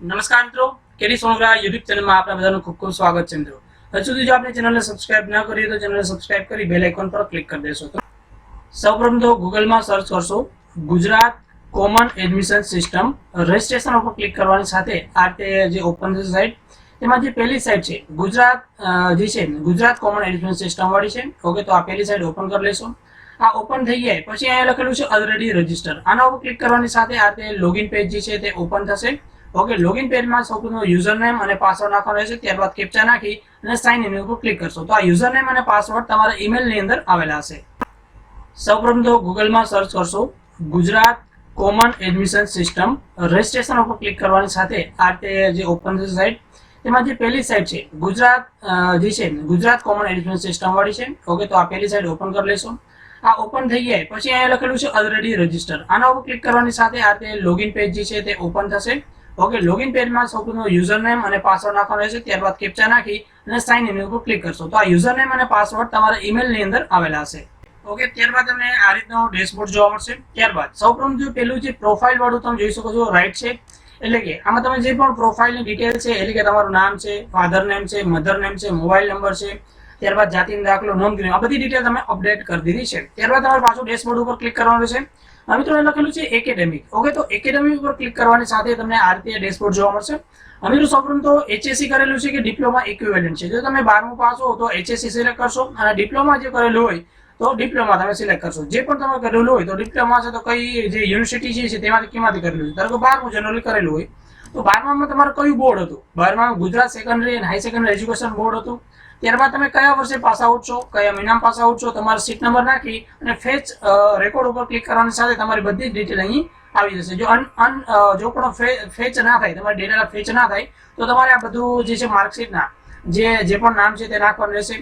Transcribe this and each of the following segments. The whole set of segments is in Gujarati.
નમસ્કાર મિત્રો કેડી સોનગરા યુટ્યુબ ચેનલમાં આપણા બધાનું ખૂબ ખૂબ સ્વાગત છે મિત્રો. હજુ સુધી જો આપણે ચેનલને સબસ્ક્રાઇબ ન કરી તો ચેનલને સબસ્ક્રાઇબ કરી બેલ આઇકોન પર ક્લિક કરી દેશો. સૌપ્રથમ તો ગૂગલમાં સર્ચ કરશો Gujarat common admission system registration ઉપર ક્લિક કરવાની સાથે આ તે જે ઓપન થશે સાઇટ તેમાં જે પહેલી સાઇટ છે, ગુજરાત જે છે, ગુજરાત કોમન એડમિશન સિસ્ટમ વાળી છે. ઓકે, તો આ પહેલી સાઇટ ઓપન કરી લેશો. આ ઓપન થઈ જાય પછી અહીંયા લખેલું છે ઓલરેડી રજિસ્ટર આના ઉપર ક્લિક કરવાની સાથે આ તે લોગિન પેજ જે છે તે ઓપન થશે. ઓકે લોગિન પેજમાં સૌપ્રથમ યુઝર નેમ અને પાસવર્ડ નાખવાનો રહેશે, ત્યારબાદ કેપ્ચા નાખી અને સાઇન ઇન ઉપર ક્લિક કરશો. તો આ યુઝર નેમ અને પાસવર્ડ તમારા ઈમેલની અંદર આવેલા હશે. સૌપ્રથમ તો ગૂગલમાં સર્ચ કરશો, Gujarat common admission system registration ઉપર ક્લિક કરવાની સાથે આ તે જે ઓપન થશે સાઇટ તેમાં જે પહેલી સાઇટ છે, ગુજરાત જે છે, ગુજરાત કોમન એડમિશન સિસ્ટમ વાળી છે. ઓકે તો આ પહેલી સાઇટ ઓપન કરી લેશો. આ ઓપન થઈ જાય પછી અહીંયા લખેલું છે ઓલરેડી રજિસ્ટર આના ઉપર ક્લિક કરવાની સાથે આ તે લોગિન પેજ જે છે તે ઓપન થશે. ઓકે લોગિન પેજમાં સૌપ્રથમ યુઝર નેમ અને પાસવર્ડ નાખવાનો રહેશે ત્યારબાદ કેપ્ચા નાખી અને સાઇન ઇન ઉપર ક્લિક કરશો. તો આ યુઝર નેમ અને પાસવર્ડ તમારા ઈમેલની અંદર આવેલા હશે ઓકે, ત્યારબાદ તમને આ રીતનો ડેશબોર્ડ જોવા મળશે. ત્યારબાદ સૌપ્રથમ જો પેલું જે પ્રોફાઇલ વાળું તમે જોઈ શકો છો રાઈટ છે. એટલે કે આમાં તમે જે પણ પ્રોફાઇલની ડિટેલ છે, એટલે કે તમારું નામ છે ફાધર નેમ છે મધર નેમ છે મોબાઈલ નંબર છે ત્યારબાદ જાતિનો દાખલો નોંધણી આ બધી ડિટેલ તમે અપડેટ કરી દીધી છે. ત્યારબાદ તમારે પાછું ડેશબોર્ડ ઉપર ક્લિક કરવાનું છે. મિત્રો લખેલું છે એકેડેમિક ઓકે તો એકેડેમિક ઉપર ક્લિક કરવાની સાથે તમને આ રીતે ડેશબોર્ડ જોવા મળશે. મિત્રો, સૌપ્રથમ તો એચએસસી કરેલું છે કે ડિપ્લોમા ઇક્વિવેલન્ટ છે? જો તમે બારમું પાસ હો તો એચએસસી સિલેક્ટ કરશો અને ડિપ્લોમા જે કરેલું હોય તો ડિપ્લોમા તમે સિલેક્ટ કરશો. જે પણ તમે કરેલું હોય તો ડિપ્લોમા છે તો કઈ જે યુનિવર્સિટી છે તેમાંથી કેમાંથી કરેલું છે ધારો કે બારમું જનરલી કરેલું હોય. તો બારમામાં તમારું કયું બોર્ડ હતું? બારમામાં Gujarat secondary and high secondary education board હતું. ત્યારબાદ તમે કયા વર્ષે પાસ આઉટ છો, કયા મહિનામાં પાસ આઉટ છો, તમારો સીટ નંબર નાખી અને ફેચ રેકોર્ડ ઉપર ક્લિક કરવાની સાથે તમારી બધી જ ડિટેલ અહીં આવી જશે. જો અન અન જો પણ ફેચ ના થાય, તમારી ડેટા ફેચ ના થાય, તો તમારે આ બધું જે છે માર્કશીટના જે જે પણ નામ છે તે નાખવાનું રહેશે.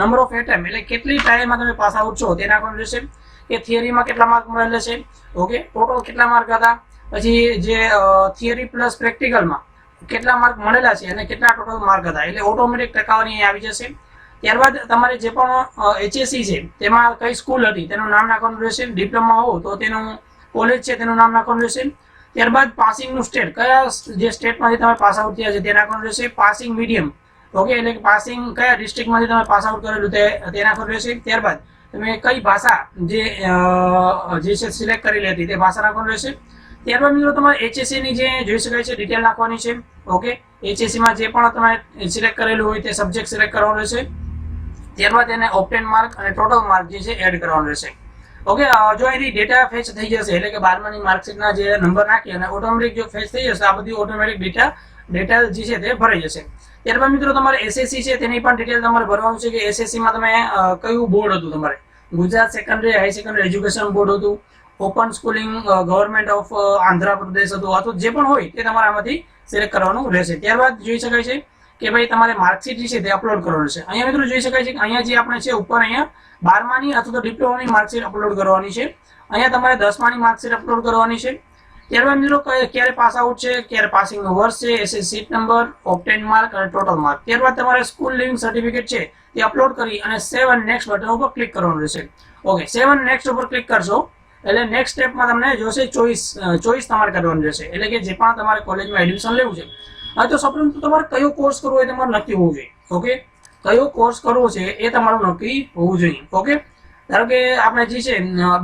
નંબર ઓફ એટેમ એટલે કેટલી ટાઈમમાં તમે પાસ આઉટ છો તે નાખવાનું રહેશે. કે થિયરીમાં કેટલા માર્ક મળેલા છે? ઓકે ટોટલ કેટલા માર્ક હતા? પછી જે થિયરી પ્લસ પ્રેક્ટિકલમાં કેટલા માર્ક મળેલા છે અને કેટલા ટોટલ માર્ક હતા? એટલે ઓટોમેટિક ટકાવારી આવી જશે. ત્યારબાદ તમારે જે પણ એચએસસી છે, તેમાં કઈ સ્કૂલ હતી, તેનું નામ નાખવાનું રહેશે. ડિપ્લોમા હો, તો તેનું કોલેજ છે, તેનું નામ નાખવાનું રહેશે. ત્યારબાદ પાસિંગનું સ્ટેટ કયા જે સ્ટેટમાંથી તમે પાસ આઉટ થયા છે, તે નાખવાનું રહેશે. પાસિંગ મીડિયમ ઓકે એટલે કે પાસિંગ કયા ડિસ્ટ્રિક્ટમાંથી તમે પાસ આઉટ કરેલું તે તે નાખવાનું રહેશે. ત્યારબાદ તમે કઈ ભાષા જે જે છે સિલેક્ટ કરેલી હતી, તે ભાષા નાખવાનું રહેશે. ત્યારબાદ મિત્રો તમારે એચએસસીની જે જોઈ શકાય છે ડિટેલ નાખવાની છે. ઓકે એચએસસીમાં જે પણ તમે સિલેક્ટ કરેલું હોય તે સબ્જેક્ટ સિલેક્ટ કરવાનો રહેશે. ત્યારબાદ એને ઓપ્ટેન માર્ક અને ટોટલ માર્ક જે છે એડ કરવાનો રહેશે. ઓકે જો એની ડેટા ફેચ થઈ જશે, એટલે કે બારમાની માર્કશીટના જે નંબર નાખી અને ઓટોમેટિક જો ફેચ થઈ જશે આ બધી ઓટોમેટિક ડેટા ડેટા જે છે તે ભરાઈ જશે. ત્યારબાદ મિત્રો તમારે એસએસસી છે, તેની પણ ડિટેલ તમારે ભરવાનું છે કે એસએસસી માં તમે કયું બોર્ડ હતું તમારે? Gujarat secondary high secondary education board હતું. Open schooling government of Andhra Pradesh હતું, અથવા જે પણ હોય તે તમારે આમાંથી સિલેક્ટ કરવાનું રહેશે. ત્યારબાદ જોઈ શકાય છે કે ભાઈ તમારે માર્કશીટ જે છે તે અપલોડ કરવાનું છે. અહીંયા મિત્રો જોઈ શકાય છે કે અહીંયા જે આપણે છે ઉપર અહીંયા બારમાની અથવા તો ડિપ્લોમાની માર્કશીટ અપલોડ કરવાની છે. અહીંયા તમારે દસમાની માર્કશીટ અપલોડ કરવાની છે. ત્યારબાદ મિત્રો કયા- ક્યારે પાસ આઉટ છે, ક્યારે પાસિંગનો વર્ષ છે SS seat number obtain mark અને ટોટલ માર્ક ત્યારબાદ તમારે સ્કૂલ લિવિંગ સર્ટિફિકેટ છે તે અપલોડ કરી અને સેવન નેક્સ્ટ બટન ઉપર ક્લિક કરવાનું રહેશે. ઓકે સેવન નેક્સ્ટ ઉપર ક્લિક કરશો એટલે નેક્સ્ટ સ્ટેપમાં તમને જોશે ચોઈસ ચોઈસ તમારે કરવાનું રહેશે. એટલે કે જે પણ તમારે કોલેજમાં એડમિશન લેવું છે હવે તો સૌપ્રથમ તમારે કયો કોર્સ કરવો એ તમારે નક્કી હોવું જોઈએ. ઓકે કયો કોર્સ કરવો છે એ તમારું નક્કી હોવું જોઈએ. ઓકે ધારો કે આપણે જે છે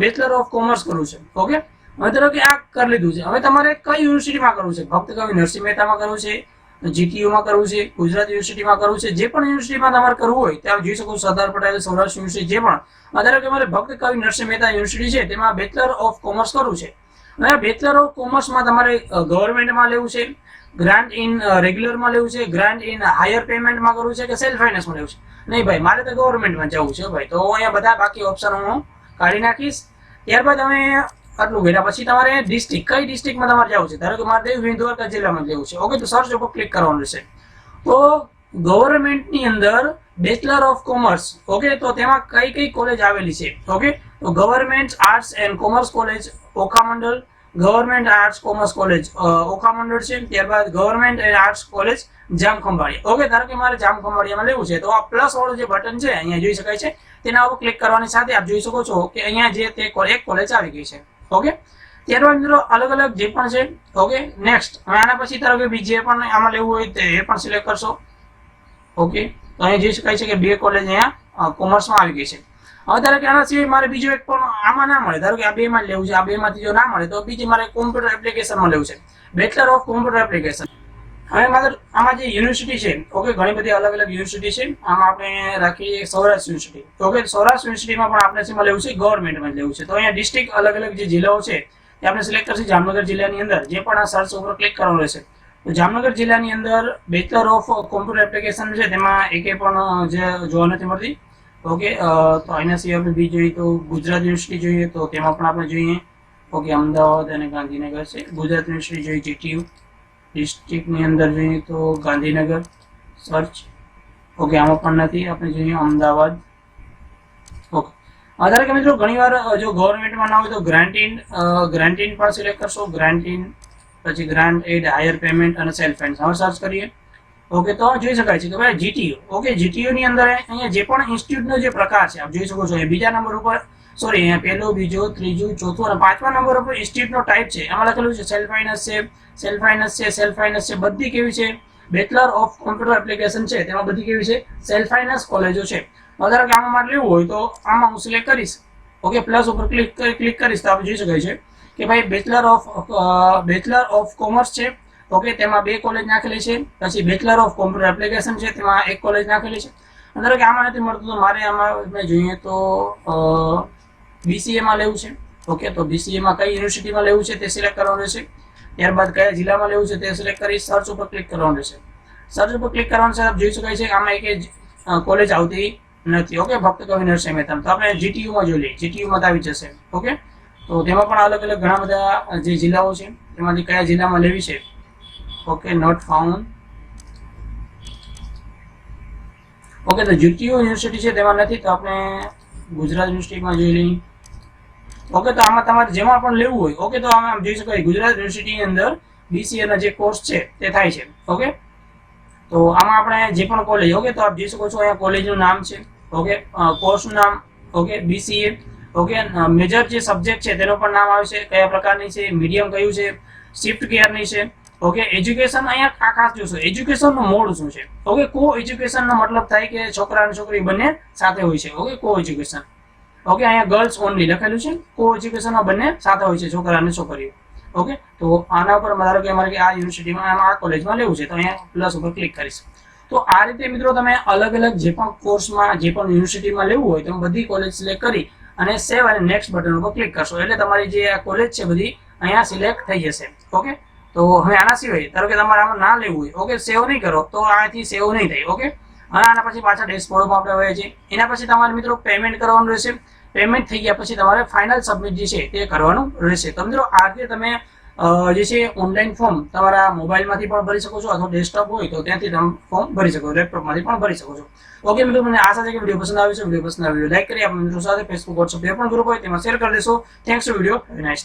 બેચલર ઓફ કોમર્સ કરવું છે. ઓકે હવે ધારો કે આ કરી લીધું છે. હવે તમારે કઈ યુનિવર્સિટીમાં કરવું છે? ભક્ત કવિ નરસિંહ મહેતામાં કરવું છે જીટીયુમાં કરવું છે, ગુજરાત યુનિવર્સિટીમાં કરવું છે, જે પણ યુનિવર્સિટીમાં તમારે કરવું હોય, ત્યાં જોઈ શકો સરદાર પટેલ, સૌરાષ્ટ્ર યુનિવર્સિટી, જે પણ. ધારો કે મારે ભક્ત કવિ નરસિંહ મહેતા યુનિવર્સિટી છે, તેમાં બેચલર ઓફ કોમર્સ કરવું છે. અને બેચલર ઓફ કોમર્સમાં તમારે ગવર્મેન્ટમાં લેવું છે ગ્રાન્ટ ઇન રેગ્યુલરમાં લેવું છે ગ્રાન્ટ ઇન હાયર પેમેન્ટમાં કરવું છે કે સેલ્ફ ફાઇનાન્સમાં લેવું છે? નહીં ભાઈ, મારે તો ગવર્મેન્ટમાં જવું છે ભાઈ. તો અહીંયા બધા બાકી ઓપ્શન હું કાઢી નાખીશ. ત્યારબાદ તમે આટલું કર્યા પછી તમારે ડિસ્ટ્રિક્ટ કઈ ડિસ્ટ્રિક્ટમાં તમારે જવું છે? ધારો કે મારે દેવભૂમિ દ્વારકા જિલ્લામાં જવું છે. ઓકે, તો સર્ચ ઉપર ક્લિક કરવાનું રહેશે તો ગવર્મેન્ટની અંદર બેચલર ઓફ કોમર્સ ઓકે, તો તેમાં કઈ કઈ કોલેજ આવેલી છે? ઓકે, તો government arts and commerce college Okha Mandal government arts commerce college Okha Mandal છે, ત્યારબાદ government and arts college Jamkhambhaliya. Okay, ધારો કે મારે જામખંભાળિયામાં લેવું છે, તો આ પ્લસ વાળું જે બટન છે, અહીંયા જોઈ શકાય છે. તેના ઉપર ક્લિક કરવાની સાથે આપ જોઈ શકો છો કે અહીંયા જે તે એક કોલેજ આવી ગઈ છે. ઓકે ત્યારબાદ મિત્રો, અલગ અલગ જે પણ છે ઓકે નેક્સ્ટ હવે આના પછી ધારો કે બીજે પણ આમાં લેવું હોય તો એ પણ સિલેક્ટ કરશો. ઓકે તો અહીંયા જોઈ શકાય છે કે બે કોલેજ અહીંયા કોમર્સમાં આવી ગઈ છે. હવે ધારો કે આના સિવાય મારે બીજું એક પણ આમાં ના મળે. ધારો કે આ બેમાં લેવું છે, આ બેમાંથી જો ના મળે તો બીજી મારે કોમ્પ્યુટર એપ્લિકેશનમાં લેવું છે. બેચલર ઓફ કોમ્પ્યુટર એપ્લિકેશન હવે માત્ર આમાં જે યુનિવર્સિટી છે ઓકે ઘણી બધી અલગ અલગ યુનિવર્સિટી છે. આમાં આપણે રાખીએ સૌરાષ્ટ્ર યુનિવર્સિટી ઓકે સૌરાષ્ટ્ર યુનિવર્સિટીમાં પણ આપણે શેમાં લેવું છે ગવર્મેન્ટમાં લેવું છે. તો અહીંયા ડિસ્ટ્રિક્ટ અલગ અલગ જે જિલ્લાઓ છે તે આપણે સિલેક્ટ કરશે જામનગર જિલ્લાની અંદર. જે પણ આ સર્ચ ઉપર ક્લિક કરવાનું રહેશે. તો જામનગર જિલ્લાની અંદર બેચલર ઓફ કોમ્પ્યુટર એપ્લિકેશન છે, તેમાં એકે પણ જે જોવા નથી મળતી. ઓકે તો એના સિવાય બીજી જોઈએ, તો ગુજરાત યુનિવર્સિટી જોઈએ, તો તેમાં પણ આપણે જોઈએ. ઓકે અમદાવાદ અને ગાંધીનગર છે. ગુજરાત યુનિવર્સિટી જોઈએ જીટીયુ ડિસ્ટ્રિક્ટની અંદર જોઈએ તો ગાંધીનગર સર્ચ ઓકે આમાં પણ નથી, આપણે જોઈએ અમદાવાદ. ઓકે આધારે કે મિત્રો, ઘણીવાર જો ગવર્મેન્ટમાં ના હોય તો ગ્રાન્ટીન ગ્રાન્ટીન પણ સિલેક્ટ કરશો. ગ્રાન્ટીન પછી ગ્રાન્ટ એડ હાયર પેમેન્ટ અને સેલ્ફ ફાઇન્સ હવે સર્ચ કરીએ. ઓકે તો જોઈ શકાય છે કે ભાઈ જીટીયુ ઓકે જીટીયુની અંદર અહીંયા જે પણ ઇન્સ્ટિટ્યૂટનો જે પ્રકાર છે, આપ જોઈ શકો છો. એ બીજા નંબર ઉપર સોરી અહીંયા પહેલો, બીજો, ત્રીજું, ચોથો અને પાંચમા નંબર ઉપર ઇન્સ્ટિટ્યૂટનો ટાઈપ છે. એમાં લખેલું છે સેલ્ફ ફાઇનાન્સ છે સેલ્ફ ફાઇનાન્સ છે સેલ્ફ ફાઇનાન્સ છે, બધી કેવી છે? બેચલર ઓફ કોમ્પ્યુટર એપ્લિકેશન છે, તેમાં બધી કેવી છે? સેલ્ફ ફાઇનાન્સ કોલેજો છે. ધારો કે આમાં લેવું હોય તો આમાં હું સિલેક્ટ કરીશ. ઓકે પ્લસ ઉપર ક્લિક ક્લિક કરીશ તો આપણે જોઈ શકાય છે કે ભાઈ bachelor of bachelor of commerce છે. ઓકે તેમાં બે કોલેજ નાખેલી છે. પછી બેચલર ઓફ કોમ્પ્યુટર એપ્લિકેશન છે, તેમાં એક કોલેજ નાખેલી છે. અંદર કે આમાં નથી મળતું, તો મારે આમાં, મેં જોઈએ તો બીસીએમાં લેવું છે? ઓકે તો બીસીએમાં કઈ યુનિવર્સિટીમાં લેવું છે તે સિલેક્ટ કરવાનું રહેશે. ત્યારબાદ કયા જિલ્લામાં લેવું છે તે સિલેક્ટ કરી સર્ચ ઉપર ક્લિક કરવાનું રહેશે. સર્ચ ઉપર ક્લિક કરવાનું છે જોઈ શકાય છે આમાં એક કોલેજ આવતી નથી. ઓકે ભક્ત કવિ નરસિંહ મહેતા. તો આપણે જીટીયુમાં જોઈ લઈએ. જીટીયુમાં આવી જશે. ઓકે તો તેમાં પણ અલગ અલગ ઘણા બધા જે જિલ્લાઓ છે, તેમાંથી કયા જિલ્લામાં લેવી છે? ઓકે નોટ ફાઉન્ડ ઓકે તો જીટીયુ યુનિવર્સિટી છે તેમાં નથી, તો આપણે ગુજરાત યુનિવર્સિટીમાં જોઈ લઈએ. ઓકે તો આમાં તમારે જેમાં પણ લેવું હોય ઓકે તો આમાં જોઈ શકાય ગુજરાત યુનિવર્સિટીની અંદર બીસીએ ના જે કોર્સ છે, તે થાય છે ઓકે તો આમાં આપણે જે પણ કોલેજ ઓકે તો આપ જોઈ શકો છો અહીંયા કોલેજનું નામ છે ઓકે કોર્સનું નામ ઓકે બીસીએ ઓકે મેજર જે સબ્જેક્ટ છે, તેનો પણ નામ આવે છે, કયા પ્રકારની છે મીડિયમ કયું છે શિફ્ટ કેરની છે ઓકે એજ્યુકેશન અહીંયા આ ખાસ જોશો એજ્યુકેશનનું મોડ શું છે? ઓકે કો એજ્યુકેશનનો મતલબ થાય કે છોકરા અને છોકરી બંને સાથે હોય છે ઓકે કો એજ્યુકેશન ઓકે અહીંયા ગર્લ્સ ઓનલી લખેલું છે. કો એજ્યુકેશનમાં બંને સાથે હોય છે, છોકરા અને છોકરીઓ. ઓકે તો આના ઉપર ધારો કે અમારે આ યુનિવર્સિટીમાં આ કોલેજમાં લેવું છે, તો અહીંયા પ્લસ ઉપર ક્લિક કરીશ. તો આ રીતે મિત્રો તમે અલગ અલગ જે પણ કોર્સમાં જે પણ યુનિવર્સિટીમાં લેવું હોય, તમે બધી કોલેજ સિલેક્ટ કરી અને સેવ અને નેક્સ્ટ બટન ઉપર ક્લિક કરશો. એટલે તમારી જે આ કોલેજ છે, બધી અહીંયા સિલેક્ટ થઈ જશે. ઓકે તો હવે આના સિવાય, ધારો કે તમારે આમાં ના લેવું હોય ઓકે સેવ નહીં કરો, તો આથી સેવ નહીં થાય ઓકે અને આના પછી પાછા ડેશબોર્ડમાં આપણે હોય છે એના પછી તમારે મિત્રો પેમેન્ટ કરવાનું રહેશે. પેમેન્ટ થઈ ગયા પછી તમારે ફાઇનલ સબમિટ જે છે તે કરવાનું રહેશે. તો મિત્રો, આ રીતે તમે જે છે ઓનલાઈન ફોર્મ તમારા મોબાઈલમાંથી પણ ભરી શકો છો અથવા ડેસ્કટોપ હોય તો ત્યાંથી તમે ફોર્મ ભરી શકો છો. લેપટોપમાંથી પણ ભરી શકો છો. ઓકે મિત્રો, મને આશા છે કે વીડિયો પસંદ આવ્યો છે. વીડિયો પસંદ આવ્યો લાઈક કરી આપણા મિત્રો સાથે ફેસબુક વોટ્સઅપ જે પણ ગ્રુપ હોય તેમાં શેર કરી દેશો. Thanks video nice